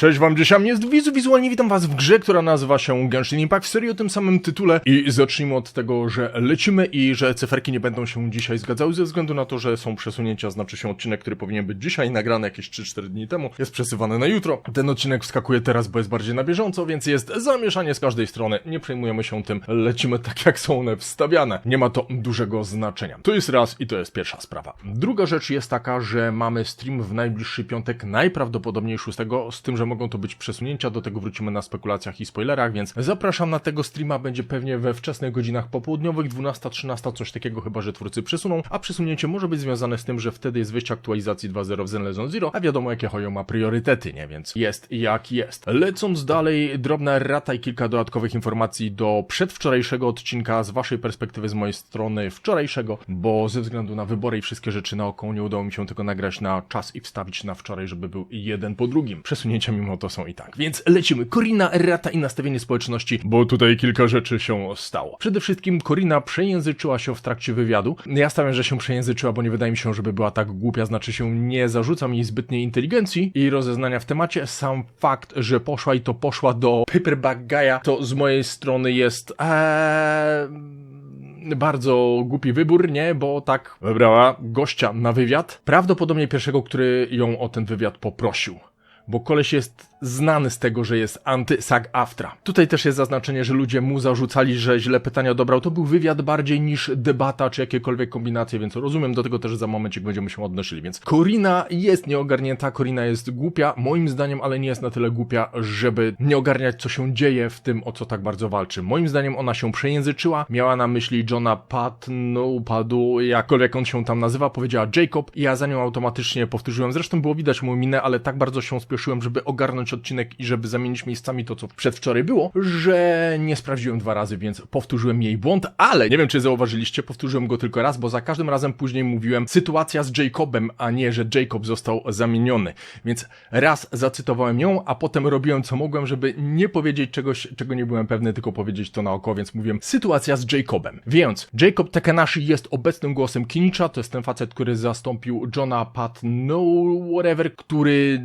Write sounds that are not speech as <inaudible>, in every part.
Cześć wam, dzisiaj jest Wizu. Wizualnie witam was w grze, która nazywa się Genshin Impact w serii o tym samym tytule. I zacznijmy od tego, że lecimy i że cyferki nie będą się dzisiaj zgadzały ze względu na to, że są przesunięcia, znaczy się odcinek, który powinien być dzisiaj nagrany jakieś 3-4 dni temu, jest przesuwany na jutro. Ten odcinek wskakuje teraz, bo jest bardziej na bieżąco, więc jest zamieszanie z każdej strony. Nie przejmujemy się tym, lecimy tak jak są one wstawiane. Nie ma to dużego znaczenia. To jest raz i to jest pierwsza sprawa. Druga rzecz jest taka, że mamy stream w najbliższy piątek, najprawdopodobniej 6, z tym, że mogą to być przesunięcia, do tego wrócimy na spekulacjach i spoilerach, więc zapraszam na tego streama, będzie pewnie we wczesnych godzinach popołudniowych, 12-13, coś takiego, chyba że twórcy przesuną, a przesunięcie może być związane z tym, że wtedy jest wyjście aktualizacji 2.0 w Zenlezon Zero, a wiadomo jakie Hoyo ma priorytety, nie? Więc jest jak jest. Lecąc dalej, drobna rata i kilka dodatkowych informacji do przedwczorajszego odcinka, z waszej perspektywy, z mojej strony wczorajszego, bo ze względu na wybory i wszystkie rzeczy naokoło nie udało mi się tego nagrać na czas i wstawić na wczoraj, żeby był jeden po drugim. Przesunięcia mimo to są i tak. Więc lecimy. Korina, errata i nastawienie społeczności, bo tutaj kilka rzeczy się stało. Przede wszystkim Korina przejęzyczyła się w trakcie wywiadu. Ja stawiam, że się przejęzyczyła, bo nie wydaje mi się, żeby była tak głupia, znaczy się nie zarzucam jej zbytniej inteligencji i rozeznania w temacie. Sam fakt, że poszła i to poszła do Paperback Guy'a, to z mojej strony jest... Eee bardzo głupi wybór, nie? Bo tak wybrała gościa na wywiad. Prawdopodobnie pierwszego, który ją o ten wywiad poprosił. Bo koleś jest znany z tego, że jest anty-SAG-AFTRA. Tutaj też jest zaznaczenie, że ludzie mu zarzucali, że źle pytania dobrał. To był wywiad bardziej niż debata, czy jakiekolwiek kombinacje, więc rozumiem do tego też za momencik będziemy się odnosili. Więc Korina jest nieogarnięta, Korina jest głupia, moim zdaniem, ale nie jest na tyle głupia, żeby nie ogarniać, co się dzieje w tym, o co tak bardzo walczy. Moim zdaniem ona się przejęzyczyła, miała na myśli Johna Patno, Padu, jakkolwiek on się tam nazywa, powiedziała Jacob i ja za nią automatycznie powtórzyłem. Zresztą było widać moją minę, ale tak bardzo się spieszyłem, żeby ogarnąć odcinek i żeby zamienić miejscami to, co przedwczoraj było, że nie sprawdziłem dwa razy, więc powtórzyłem jej błąd, ale nie wiem, czy zauważyliście, powtórzyłem go tylko raz, bo za każdym razem później mówiłem sytuacja z Jacobem, a nie, że Jacob został zamieniony. Więc raz zacytowałem ją, a potem robiłem co mogłem, żeby nie powiedzieć czegoś, czego nie byłem pewny, tylko powiedzieć to na oko, więc mówiłem sytuacja z Jacobem. Więc Jacob Takanashi jest obecnym głosem Kinicza, to jest ten facet, który zastąpił Johna Patno, whatever, który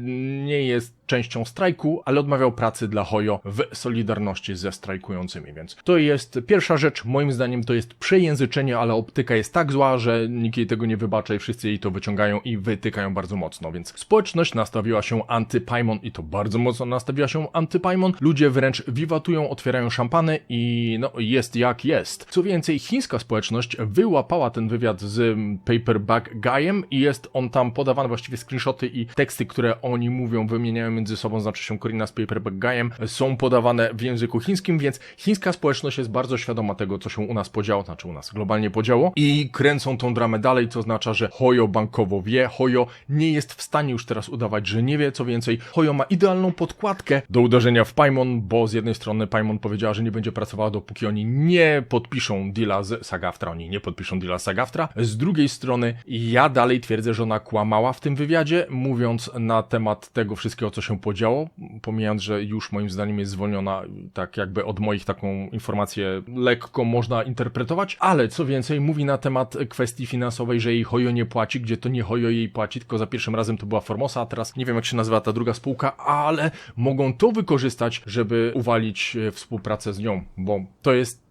nie jest częścią strajku, ale odmawiał pracy dla Hoyo w solidarności ze strajkującymi, więc to jest pierwsza rzecz, moim zdaniem to jest przejęzyczenie, ale optyka jest tak zła, że nikt jej tego nie wybacza i wszyscy jej to wyciągają i wytykają bardzo mocno, więc społeczność nastawiła się anty-Paimon i to bardzo mocno nastawiła się anty-Paimon, ludzie wręcz wiwatują, otwierają szampany i no jest jak jest. Co więcej, chińska społeczność wyłapała ten wywiad z Paperback Guyem i jest on tam podawany, właściwie screenshoty i teksty, które oni mówią, wymieniają między sobą, znaczy się Korina z Paperback Guyem, są podawane w języku chińskim, więc chińska społeczność jest bardzo świadoma tego, co się u nas podziało, znaczy u nas globalnie podziało i kręcą tą dramę dalej, co oznacza, że Hoyo bankowo wie, Hoyo nie jest w stanie już teraz udawać, że nie wie, co więcej, Hoyo ma idealną podkładkę do uderzenia w Paimon, bo z jednej strony Paimon powiedziała, że nie będzie pracowała, dopóki oni nie podpiszą deala z Sagaftra, oni nie podpiszą deala z Sagaftra, z drugiej strony ja dalej twierdzę, że ona kłamała w tym wywiadzie, mówiąc na temat tego wszystkiego, co się podziało, pomijając, że już moim zdaniem jest zwolniona, tak jakby od moich taką informację lekko można interpretować, ale co więcej, mówi na temat kwestii finansowej, że jej Hoyo nie płaci, gdzie to nie Hoyo jej płaci, tylko za pierwszym razem to była Formosa, a teraz nie wiem jak się nazywa ta druga spółka, ale mogą to wykorzystać, żeby uwalić e, współpracę z nią, bo to jest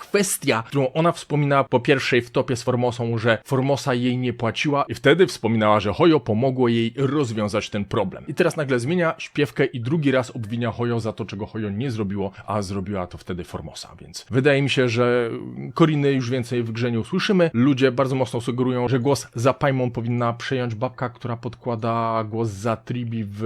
kwestia, którą ona wspominała po pierwszej w topie z Formosą, że Formosa jej nie płaciła i wtedy wspominała, że Hoyo pomogło jej rozwiązać ten problem. I teraz nagle zmienia śpiewkę i drugi raz obwinia Hoyo za to, czego Hoyo nie zrobiło, a zrobiła to wtedy Formosa, więc wydaje mi się, że Koriny już więcej w grze nie usłyszymy. Ludzie bardzo mocno sugerują, że głos za Paimon powinna przejąć babka, która podkłada głos za Tribi w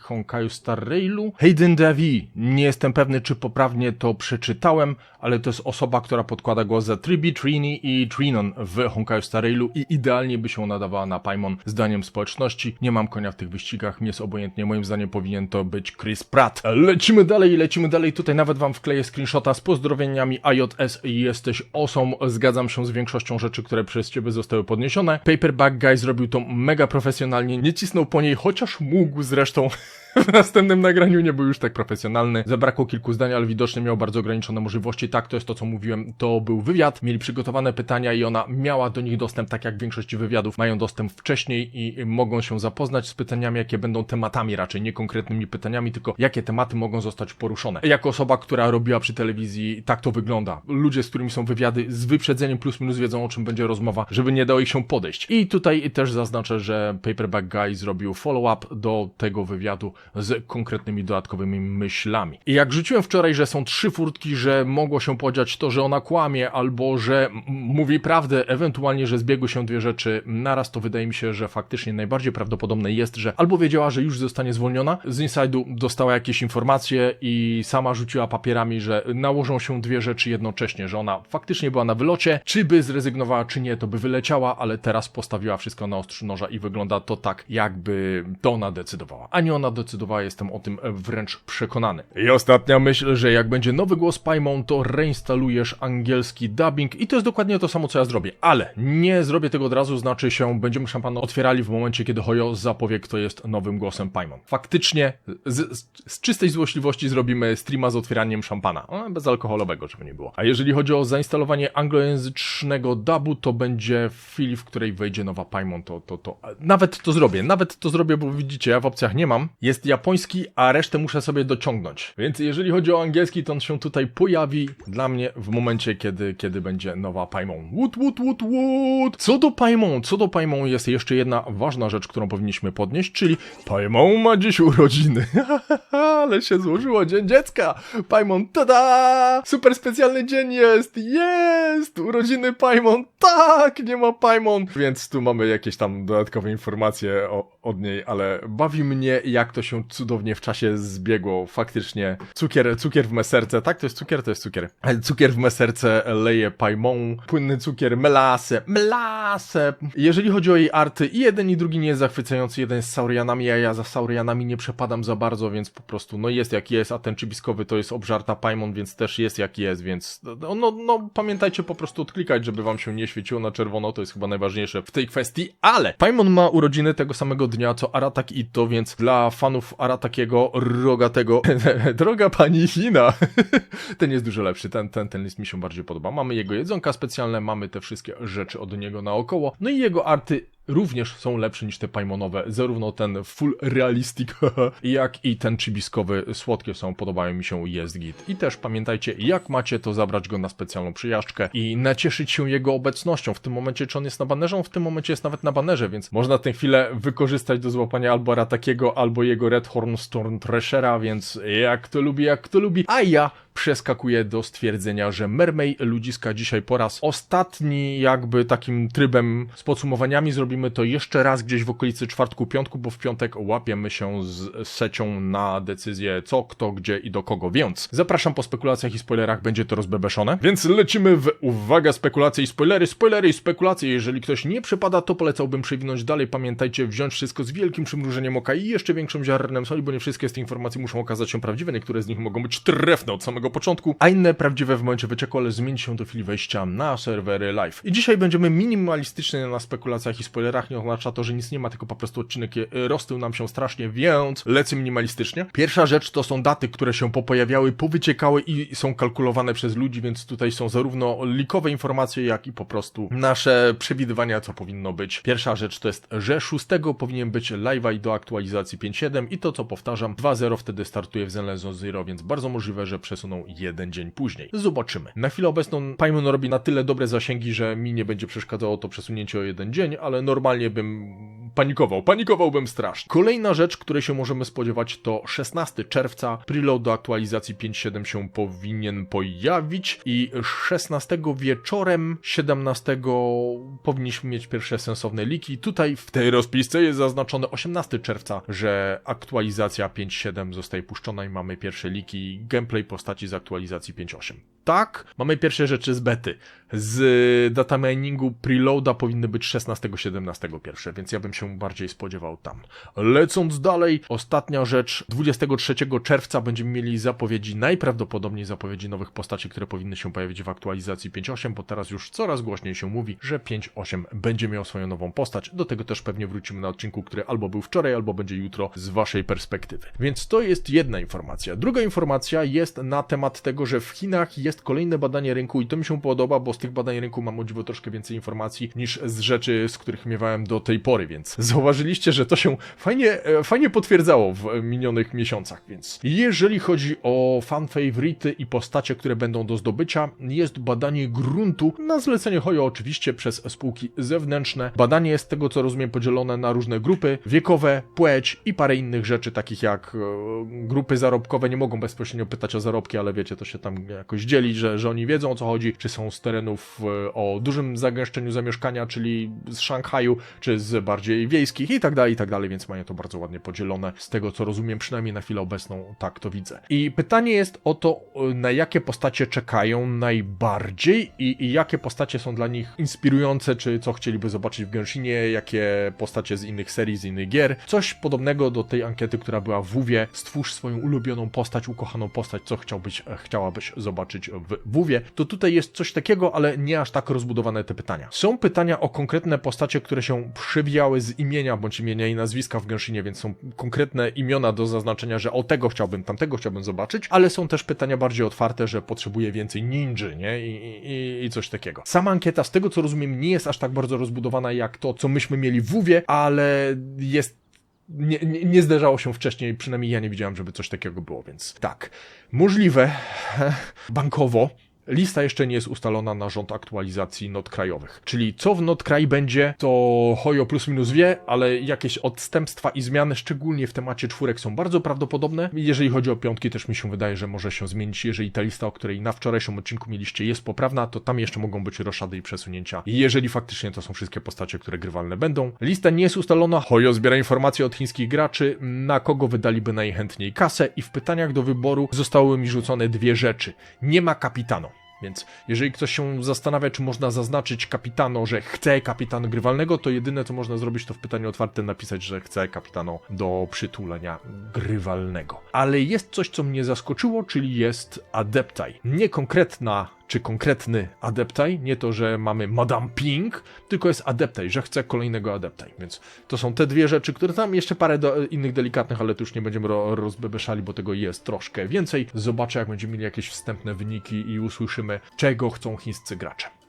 Honkaju Star Railu. Hayden Davi, nie jestem pewny, czy poprawnie to przeczytałem, ale to jest osoba, która podkłada głos za Tribi, Trini i Trinon w Honkaju Star i idealnie by się nadawała na Paimon zdaniem społeczności. Nie mam konia w tych wyścigach, mnie jest obojętnie, moim zdaniem powinien to być Chris Pratt. Lecimy dalej, lecimy dalej, tutaj nawet wam wkleję screenshota z pozdrowieniami AJS jesteś osą, zgadzam się z większością rzeczy, które przez ciebie zostały podniesione. Paperback Guy zrobił to mega profesjonalnie, nie cisnął po niej, chociaż mógł zresztą <laughs> <laughs> w następnym nagraniu nie był już tak profesjonalny. Zabrakło kilku zdań, ale widocznie miał bardzo ograniczone możliwości. Tak, to jest to, co mówiłem. To był wywiad, mieli przygotowane pytania i ona miała do nich dostęp, tak jak większość wywiadów mają dostęp wcześniej i mogą się zapoznać z pytaniami, jakie będą tematami raczej, nie konkretnymi pytaniami, tylko jakie tematy mogą zostać poruszone. Jako osoba, która robiła przy telewizji, tak to wygląda. Ludzie, z którymi są wywiady, z wyprzedzeniem plus minus wiedzą, o czym będzie rozmowa, żeby nie dało ich się podejść. I tutaj też zaznaczę, że Paperback Guy zrobił follow-up do tego wywiadu z konkretnymi dodatkowymi myślami. I jak rzuciłem wczoraj, że są trzy furtki, że mogło się podziać to, że ona kłamie, albo że mówi prawdę, ewentualnie, że zbiegły się dwie rzeczy naraz, to wydaje mi się, że faktycznie najbardziej prawdopodobne jest, że albo wiedziała, że już zostanie zwolniona, z Inside'u dostała jakieś informacje i sama rzuciła papierami, że nałożą się dwie rzeczy jednocześnie, że ona faktycznie była na wylocie, czy by zrezygnowała, czy nie, to by wyleciała, ale teraz postawiła wszystko na ostrzu noża i wygląda to tak, jakby to ona decydowała. A nie ona decydowała, jestem o tym wręcz przekonany. I ostatnia myśl, że jak będzie nowy głos Paimon, to reinstalujesz angielski dubbing i to jest dokładnie to samo, co ja zrobię, ale nie zrobię tego od razu, znaczy się, będziemy szampana otwierali w momencie, kiedy Hoyo zapowie, kto jest nowym głosem Paimon. Faktycznie, z, z, z czystej złośliwości zrobimy streama z otwieraniem szampana, no, bezalkoholowego, żeby nie było. A jeżeli chodzi o zainstalowanie anglojęzycznego dubu, to będzie w chwili, w której wejdzie nowa Paimon, to, to, to, nawet to zrobię, nawet to zrobię, bo widzicie, ja w opcjach nie mam. Jest japoński, a resztę muszę sobie dociągnąć. Więc jeżeli chodzi o angielski, to on się tutaj pojawi dla mnie w momencie, kiedy, kiedy będzie nowa Paimon. Wood, wood, wood, wood. Co do Paimon, co do Paimon jest jeszcze jedna ważna rzecz, którą powinniśmy podnieść, czyli Paimon ma dziś urodziny. <laughs> Ale się złożyło, dzień dziecka. Paimon, tada! Super specjalny dzień jest, jest! Urodziny Paimon, tak! Nie ma Paimon! Więc tu mamy jakieś tam dodatkowe informacje o, od niej, ale bawi mnie, jak to się cudownie w czasie zbiegło. Faktycznie cukier, cukier w me serce, tak? To jest cukier, to jest cukier. Cukier w me serce leje Paimon, płynny cukier, melasę, melasę. Jeżeli chodzi o jej arty, i jeden i drugi nie jest zachwycający, jeden jest Saurianami, a ja za Saurianami nie przepadam za bardzo, więc po prostu, no jest jak jest, a ten czybiskowy to jest obżarta Paimon, więc też jest jak jest, więc no, no, no pamiętajcie po prostu odklikać, żeby wam się nie świeciło na czerwono, to jest chyba najważniejsze w tej kwestii, ale Paimon ma urodziny tego samego dnia, co Aratak Itto, więc dla fanów Aratakiego, rogatego, <laughs> droga pani Hina, <laughs> ten jest dużo lepszy, ten, ten, ten list mi się bardziej podoba. Mamy jego jedzonka specjalne, mamy te wszystkie rzeczy od niego naokoło, no i jego arty również są lepsze niż te Paimonowe. Zarówno ten full realistic, <laughs> jak i ten chibiskowy słodkie są, podobają mi się, jest git. I też pamiętajcie, jak macie, to zabrać go na specjalną przyjażdżkę i nacieszyć się jego obecnością. W tym momencie, czy on jest na banerze? On w tym momencie jest nawet na banerze, więc można tę chwilę wykorzystać do złapania albo Ratakiego, albo jego Redhorn Storm Threshera, więc jak to lubi, jak to lubi. A ja przeskakuję do stwierdzenia, że Mermay ludziska dzisiaj po raz ostatni jakby takim trybem z podsumowaniami zrobimy to jeszcze raz gdzieś w okolicy czwartku, piątku, bo w piątek łapiemy się z secią na decyzję co, kto, gdzie i do kogo, więc zapraszam po spekulacjach i spoilerach, będzie to rozbebeszone. Więc lecimy w uwaga, spekulacje i spoilery, spoilery i spekulacje. Jeżeli ktoś nie przepada, to polecałbym przewinąć dalej. Pamiętajcie, wziąć wszystko z wielkim przymrużeniem oka i jeszcze większym ziarnem soli, bo nie wszystkie z tych informacji muszą okazać się prawdziwe, niektóre z nich mogą być trefne od samego początku, a inne prawdziwe w momencie wyczeku, ale zmienić się do chwili wejścia na serwery live. I dzisiaj będziemy minimalistyczni na spekulacjach i spoilerach, nie oznacza to, że nic nie ma, tylko po prostu odcinek roztył nam się strasznie, więc lecę minimalistycznie. Pierwsza rzecz to są daty, które się popojawiały, powyciekały i są kalkulowane przez ludzi, więc tutaj są zarówno likowe informacje, jak i po prostu nasze przewidywania, co powinno być. Pierwsza rzecz to jest, że 6 powinien być live'a i do aktualizacji 5.7 i to, co powtarzam, 2.0 wtedy startuje w Zenlezo Zero, więc bardzo możliwe, że przesuną jeden dzień później. Zobaczymy. Na chwilę obecną Paimon robi na tyle dobre zasięgi, że mi nie będzie przeszkadzało to przesunięcie o jeden dzień, ale normalnie bym panikował. Panikowałbym strasznie. Kolejna rzecz, której się możemy spodziewać to 16 czerwca. Preload do aktualizacji 5.7 się powinien pojawić i 16 wieczorem 17 powinniśmy mieć pierwsze sensowne liki. Tutaj w tej rozpisce jest zaznaczone 18 czerwca, że aktualizacja 5.7 zostaje puszczona i mamy pierwsze liki gameplay postaci z aktualizacji 5.8. Tak, mamy pierwsze rzeczy z bety. Z data miningu preloada powinny być 16-17 pierwsze, więc ja bym się bardziej spodziewał tam. Lecąc dalej, ostatnia rzecz. 23 czerwca będziemy mieli zapowiedzi, najprawdopodobniej zapowiedzi nowych postaci, które powinny się pojawić w aktualizacji 5.8, bo teraz już coraz głośniej się mówi, że 5.8 będzie miał swoją nową postać. Do tego też pewnie wrócimy na odcinku, który albo był wczoraj, albo będzie jutro z waszej perspektywy. Więc to jest jedna informacja. Druga informacja jest na temat tego, że w Chinach jest kolejne badanie rynku i to mi się podoba, bo z tych badań rynku mam o dziwo troszkę więcej informacji niż z rzeczy, z których miewałem do tej pory, więc zauważyliście, że to się fajnie, e, fajnie potwierdzało w minionych miesiącach, więc jeżeli chodzi o fan favority i postacie, które będą do zdobycia, jest badanie gruntu na zlecenie Hoyo oczywiście przez spółki zewnętrzne. Badanie jest z tego co rozumiem podzielone na różne grupy wiekowe, płeć i parę innych rzeczy takich jak e, grupy zarobkowe nie mogą bezpośrednio pytać o zarobki, ale wiecie, to się tam jakoś dzieli, że, że oni wiedzą o co chodzi, czy są z terenów e, o dużym zagęszczeniu zamieszkania, czyli z Szanghaju, czy z bardziej wiejskich i tak dalej, i tak dalej, więc mają to bardzo ładnie podzielone. Z tego co rozumiem, przynajmniej na chwilę obecną tak to widzę. I pytanie jest o to, e, na jakie postacie czekają najbardziej i, i jakie postacie są dla nich inspirujące, czy co chcieliby zobaczyć w Genshinie, jakie postacie z innych serii, z innych gier. Coś podobnego do tej ankiety, która była w WoWie. Stwórz swoją ulubioną postać, ukochaną postać, co chciałbyś, chciałabyś zobaczyć w WoWie. To tutaj jest coś takiego, ale nie aż tak rozbudowane te pytania. Są pytania o konkretne postacie, które się przewijały z imienia bądź imienia i nazwiska w Genshinie, więc są konkretne imiona do zaznaczenia, że o tego chciałbym, tamtego chciałbym zobaczyć, ale są też pytania bardziej otwarte, że potrzebuję więcej ninży, nie? I, i, i coś takiego. Sama ankieta, z tego co rozumiem, nie jest aż tak bardzo rozbudowana jak to, co myśmy mieli w WoWie, ale jest nie, nie, nie zdarzało się wcześniej, przynajmniej ja nie widziałem, żeby coś takiego było, więc tak. Możliwe <laughs> bankowo. Lista jeszcze nie jest ustalona na rząd aktualizacji not krajowych. Czyli co w not kraj będzie, to Hojo plus minus wie, ale jakieś odstępstwa i zmiany, szczególnie w temacie czwórek, są bardzo prawdopodobne. Jeżeli chodzi o piątki, też mi się wydaje, że może się zmienić. Jeżeli ta lista, o której na wczorajszym odcinku mieliście, jest poprawna, to tam jeszcze mogą być roszady i przesunięcia. Jeżeli faktycznie to są wszystkie postacie, które grywalne będą. Lista nie jest ustalona. Hojo zbiera informacje od chińskich graczy, na kogo wydaliby najchętniej kasę i w pytaniach do wyboru zostały mi rzucone dwie rzeczy. Nie ma kapitano. Więc jeżeli ktoś się zastanawia, czy można zaznaczyć kapitano, że chce kapitano grywalnego, to jedyne co można zrobić to w pytaniu otwartym napisać, że chce kapitano do przytulenia grywalnego. Ale jest coś, co mnie zaskoczyło, czyli jest adeptaj. Nie konkretna czy konkretny adeptaj, nie to, że mamy Madame Pink, tylko jest adeptaj, że chce kolejnego adeptaj. Więc to są te dwie rzeczy, które tam jeszcze parę do, innych delikatnych, ale tu już nie będziemy ro, rozbebeszali, bo tego jest troszkę więcej. Zobaczę, jak będziemy mieli jakieś wstępne wyniki i usłyszymy, czego chcą chińscy gracze.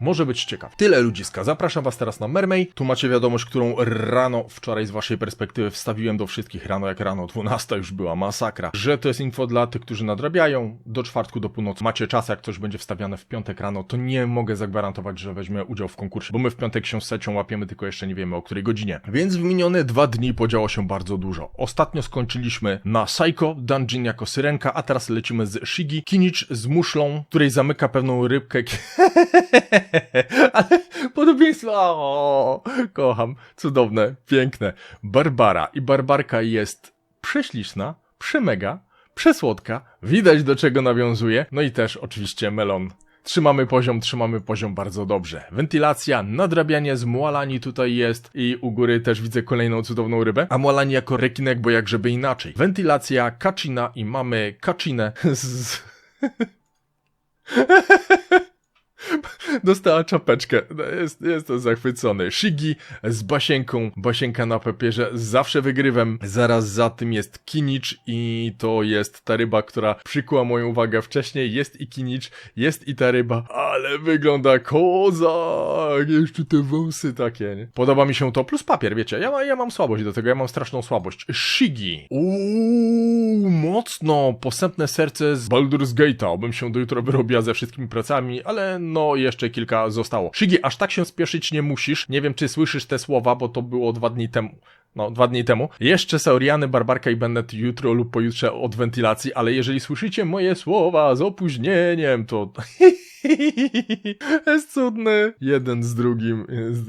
Może być ciekaw. Tyle ludziska. Zapraszam Was teraz na Mermej. Tu macie wiadomość, którą rano wczoraj z Waszej perspektywy wstawiłem do wszystkich rano, jak rano 12 już była masakra. Że to jest info dla tych, którzy nadrabiają. Do czwartku, do północy macie czas, jak coś będzie wstawiane w piątek rano, to nie mogę zagwarantować, że weźmie udział w konkursie, bo my w piątek się z secią łapiemy, tylko jeszcze nie wiemy o której godzinie. Więc w minione dwa dni podziało się bardzo dużo. Ostatnio skończyliśmy na Psycho, Dungeon jako syrenka, a teraz lecimy z Shigi, Kinich z muszlą, której zamyka pewną rybkę. <laughs> <laughs> Ale podobieństwo, o, kocham, cudowne, piękne. Barbara i Barbarka jest prześliczna, przemega, przesłodka, widać do czego nawiązuje, no i też oczywiście melon. Trzymamy poziom, trzymamy poziom bardzo dobrze. Wentylacja, nadrabianie z Mualani tutaj jest i u góry też widzę kolejną cudowną rybę, a Mualani jako rekinek, bo jak żeby inaczej. Wentylacja, kaczina i mamy kaczinę <laughs> z... <laughs> Dostała czapeczkę. No, Jest, jestem zachwycony. Shigi z basienką. Basienka na papierze. Zawsze wygrywem. Zaraz za tym jest Kinicz i to jest ta ryba, która przykuła moją uwagę wcześniej. Jest i Kinicz, jest i ta ryba, ale wygląda kozak. Jeszcze te wąsy takie, nie? Podoba mi się to, plus papier, wiecie. Ja, ja mam słabość do tego, ja mam straszną słabość. Shigi. Uuu, mocno. Posępne serce z Baldur's Gate'a. Obym się do jutra wyrobiła ze wszystkimi pracami, ale no jeszcze kilka zostało. Shigi, aż tak się spieszyć nie musisz. Nie wiem, czy słyszysz te słowa, bo to było dwa dni temu. No, dwa dni temu. Jeszcze Sauriany, Barbarka i Bennett jutro lub pojutrze od wentylacji, ale jeżeli słyszycie moje słowa z opóźnieniem, to... <laughs> jest cudny. Jeden z drugim jest...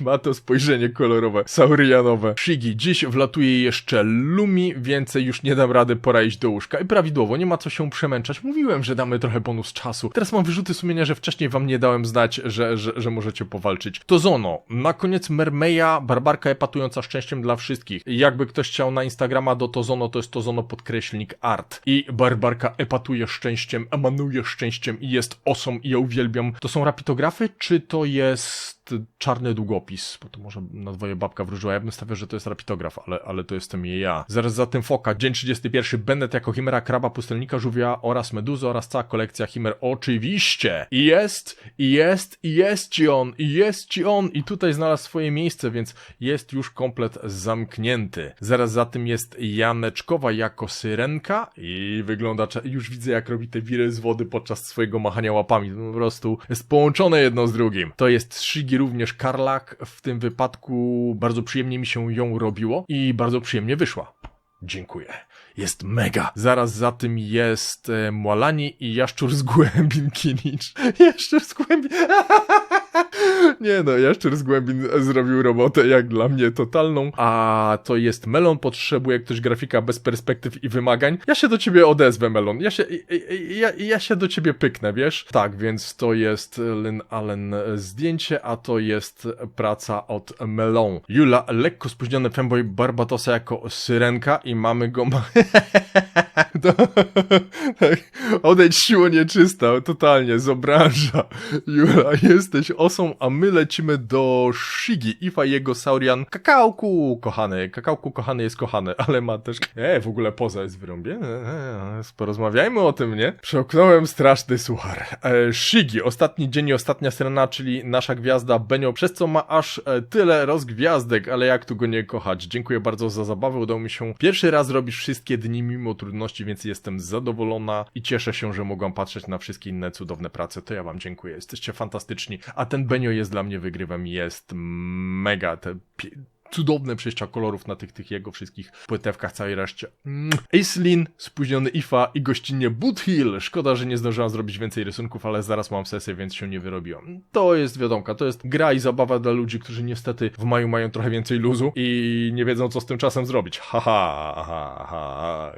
Ma to spojrzenie kolorowe, saurianowe. Shigi, dziś wlatuje jeszcze Lumi, więcej już nie dam rady, pora iść do łóżka. I prawidłowo, nie ma co się przemęczać. Mówiłem, że damy trochę bonus czasu. Teraz mam wyrzuty sumienia, że wcześniej wam nie dałem znać, że, że, że możecie powalczyć. To Zono. Na koniec Mermeja, barbarka epatująca szczęściem dla wszystkich. Jakby ktoś chciał na Instagrama do Tozono, to jest Tozono podkreślnik art. I barbarka epatuje szczęściem, emanuje szczęściem i jest osą i ja uwielbiam. To są rapitografy, czy to jest czarny długopis? Bo to może na dwoje babka wróżyła. Ja bym stawiał, że to jest rapitograf, ale, ale to jestem je ja. Zaraz za tym foka. Dzień 31. Bennett jako chimera, kraba, pustelnika, żółwia oraz meduzy oraz cała kolekcja chimer. Oczywiście! I jest, i jest, i jest ci on, i jest ci on. I tutaj znalazł swoje miejsce, więc jest już komplet zamknięty. Zaraz za tym jest Janeczkowa jako syrenka i wygląda, już widzę jak robi te wiry z wody podczas swojego machania łapami. Po prostu jest połączone jedno z drugim. To jest Shigi również Karlak. W tym wypadku bardzo przyjemnie mi się ją robiło i bardzo przyjemnie wyszła. Dziękuję. Jest mega. Zaraz za tym jest e, Mwalani i Jaszczur z Głębin Kinicz. <laughs> Jaszczur z Głębin... <laughs> Nie no, Jaszczur z Głębin zrobił robotę jak dla mnie totalną. A to jest Melon, potrzebuje ktoś grafika bez perspektyw i wymagań. Ja się do ciebie odezwę, Melon. Ja się, ja, ja się do ciebie pyknę, wiesz? Tak, więc to jest Lynn Allen zdjęcie, a to jest praca od Melon. Jula, lekko spóźniony fanboy Barbatosa jako syrenka i mamy go... <laughs> To, tak, odejdź siło nieczysta, totalnie, z obraża. Jula, jesteś osą, a my lecimy do Shigi, Ifa i jego Saurian. Kakałku, kochany, kakałku, kochany jest kochany, ale ma też... E, w ogóle poza jest wyrąbienie. E, e, porozmawiajmy o tym, nie? Przeoknąłem straszny suchar. E, Shigi, ostatni dzień i ostatnia syrena, czyli nasza gwiazda Benio, przez co ma aż e, tyle rozgwiazdek, ale jak tu go nie kochać. Dziękuję bardzo za zabawę, udało mi się pierwszy raz robić wszystkie dni mimo trudności, więc jestem zadowolona i cieszę się, że mogłam patrzeć na wszystkie inne cudowne prace. To ja wam dziękuję, jesteście fantastyczni. A ten Benio jest dla mnie wygrywem, jest mega. Te cudowne przejścia kolorów na tych, tych jego wszystkich płytewkach, całej reszcie. Mm. Aislin, spóźniony Ifa i gościnnie Boothill. Szkoda, że nie zdążyłam zrobić więcej rysunków, ale zaraz mam sesję, więc się nie wyrobiłam. To jest wiadomka, to jest gra i zabawa dla ludzi, którzy niestety w maju mają trochę więcej luzu i nie wiedzą, co z tym czasem zrobić. Haha, ha, ha.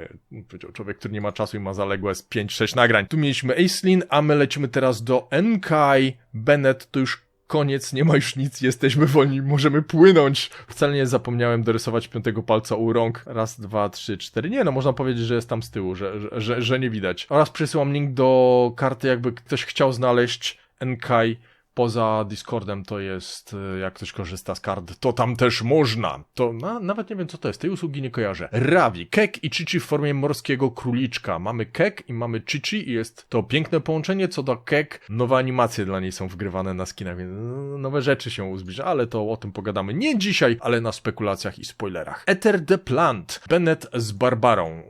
Powiedział człowiek, który nie ma czasu i ma zaległe z 5-6 nagrań. Tu mieliśmy Aislin, a my lecimy teraz do Enkai. Bennett to już koniec, nie ma już nic, jesteśmy wolni, możemy płynąć. Wcale nie zapomniałem dorysować piątego palca u rąk. Raz, dwa, trzy, cztery. Nie no, można powiedzieć, że jest tam z tyłu, że, że, że, nie widać. Oraz przesyłam link do karty, jakby ktoś chciał znaleźć Enkai poza Discordem to jest, e, jak ktoś korzysta z kart, to tam też można. To na, nawet nie wiem, co to jest, tej usługi nie kojarzę. Ravi, Kek i Chichi w formie morskiego króliczka. Mamy Kek i mamy Chichi i jest to piękne połączenie. Co do Kek, nowe animacje dla niej są wgrywane na skinach, więc no, nowe rzeczy się uzbliża, ale to o tym pogadamy nie dzisiaj, ale na spekulacjach i spoilerach. Ether the Plant, Bennett z Barbarą.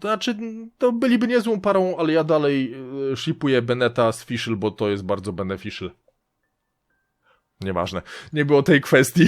To znaczy, to byliby niezłą parą, ale ja dalej yy, shipuję Bennetta z Fischl, bo to jest bardzo beneficial. Nieważne. Nie było tej kwestii.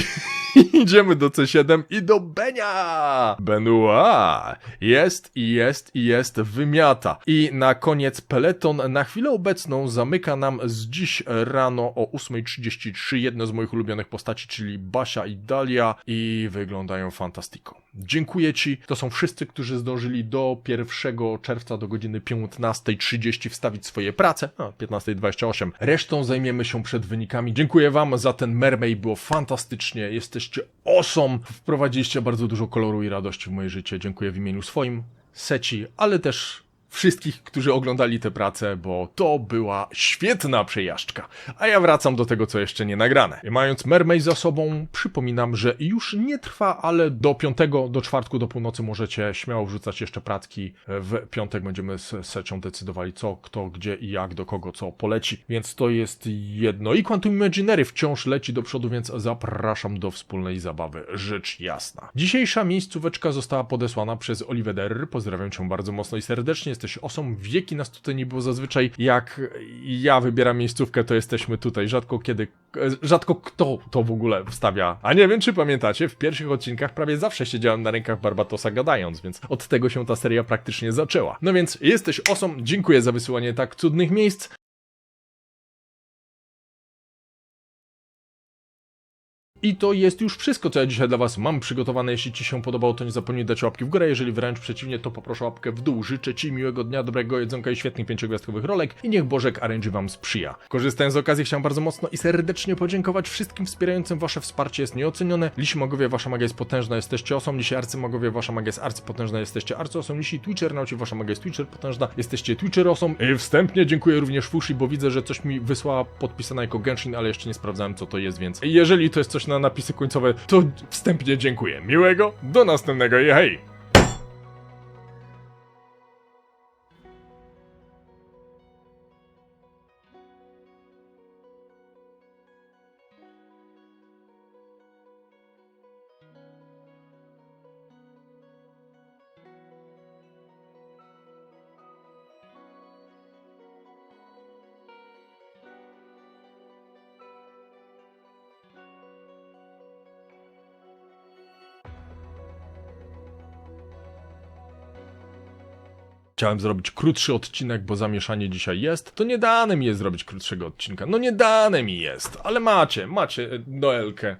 <laughs> Idziemy do C7 i do Benia! Benoit! Jest i jest i jest wymiata. I na koniec peleton na chwilę obecną zamyka nam z dziś rano o 8.33 jedno z moich ulubionych postaci, czyli Basia i Dalia i wyglądają fantastyko. Dziękuję Ci. To są wszyscy, którzy zdążyli do 1 czerwca do godziny 15.30 wstawić swoje prace. No, 15.28. Resztą zajmiemy się przed wynikami. Dziękuję Wam za ten mermaid. Było fantastycznie. Jesteście awesome. Wprowadziliście bardzo dużo koloru i radości w moje życie. Dziękuję w imieniu swoim, Seci, ale też wszystkich, którzy oglądali tę pracę, bo to była świetna przejażdżka. A ja wracam do tego, co jeszcze nie nagrane. Mając Mermaid za sobą, przypominam, że już nie trwa, ale do piątego, do czwartku, do północy możecie śmiało wrzucać jeszcze pracki. W piątek będziemy z Secią decydowali co, kto, gdzie i jak, do kogo co poleci. Więc to jest jedno. I Quantum Imaginary wciąż leci do przodu, więc zapraszam do wspólnej zabawy. Rzecz jasna. Dzisiejsza miejscóweczka została podesłana przez Oliwę Der. Pozdrawiam cię bardzo mocno i serdecznie. Jesteś osobą, wieki nas tutaj nie było zazwyczaj. Jak ja wybieram miejscówkę, to jesteśmy tutaj. Rzadko kiedy, rzadko kto to w ogóle wstawia. A nie wiem, czy pamiętacie, w pierwszych odcinkach prawie zawsze siedziałem na rękach Barbatosa gadając, więc od tego się ta seria praktycznie zaczęła. No więc jesteś osobą, dziękuję za wysyłanie tak cudnych miejsc. I to jest już wszystko, co ja dzisiaj dla Was mam przygotowane. Jeśli Ci się podobało, to nie zapomnij dać łapki w górę. Jeżeli wręcz przeciwnie, to poproszę łapkę w dół. Życzę Ci miłego dnia, dobrego jedzonka i świetnych pięciogwiazdkowych rolek. I niech Bożek RNG Wam sprzyja. Korzystając z okazji, chciałem bardzo mocno i serdecznie podziękować wszystkim wspierającym. Wasze wsparcie jest nieocenione. Lisi magowie, Wasza magia jest potężna, jesteście osą. Lisi arcymagowie, Wasza magia jest arcypotężna, jesteście arcyosą. Lisi Twitchernauci, Wasza magia jest Twitcher potężna, jesteście Twitcherosą. I wstępnie dziękuję również Fushi, bo widzę, że coś mi wysłała podpisana jako Genshin, ale jeszcze nie sprawdzałem, co to jest, więc jeżeli to jest coś na napisy końcowe, to wstępnie dziękuję. Miłego, do następnego i hej! Chciałem zrobić krótszy odcinek, bo zamieszanie dzisiaj jest. To nie dane mi jest zrobić krótszego odcinka. No nie dane mi jest, ale macie, macie e, Noelkę.